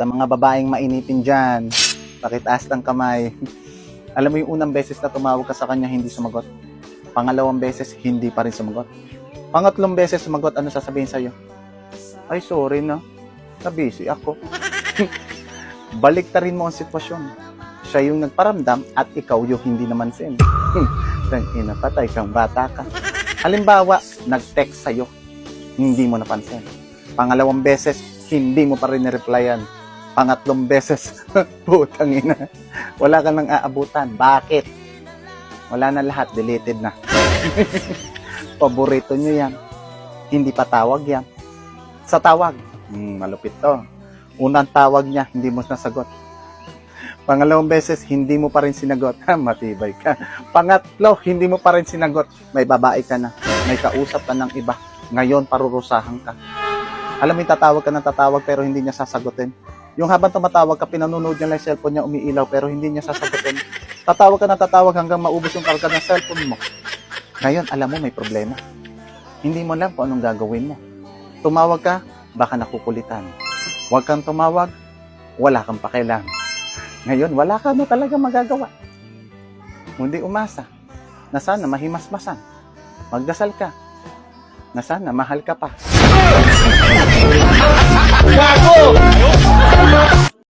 Sa mga babaeng mainipin dyan, pakitaas ng kamay. Alam mo yung unang beses na tumawag ka sa kanya, hindi sumagot. Pangalawang beses, hindi pa rin sumagot. Pangatlong beses sumagot, ano sasabihin sa'yo? Ay, sorry na. Na-busy ako. Baliktarin mo ang sitwasyon. Siya yung nagparamdam at ikaw yung hindi naman sin. Tang ina, patay kang bata ka. Halimbawa, nag-text sa'yo, hindi mo napansin. Pangalawang beses, hindi mo pa rin nireplyan. Pangatlong beses, putang ina, wala ka nang aabutan. Bakit? Wala na lahat, deleted na. Paborito nyo yan. Hindi pa tawag yan. Sa tawag, hmm, malupit to. Unang tawag niya, hindi mo nasagot. Pangalawang beses, hindi mo pa rin sinagot. Ha, matibay ka. Pangatlo, hindi mo pa rin sinagot. May babae ka na. May kausap ka ng iba. Ngayon, parurusahan ka. Alam mo, tatawag ka ng tatawag pero hindi niya sasagutin. Yung habang tumatawag ka, pinanonood niya lang yung cellphone niya, umiilaw pero hindi niya sasagutin. Tatawag ka ng tatawag hanggang maubos yung karga ng cellphone mo. Ngayon, alam mo, may problema. Hindi mo alam kung anong gagawin mo. Tumawag ka, baka nakukulitan. Huwag kang tumawag, wala kang pakialam. Ngayon, wala ka na talaga magagawa. Hindi umasa na sana mahimasmasan. Magdasal ka na sana mahal ka pa.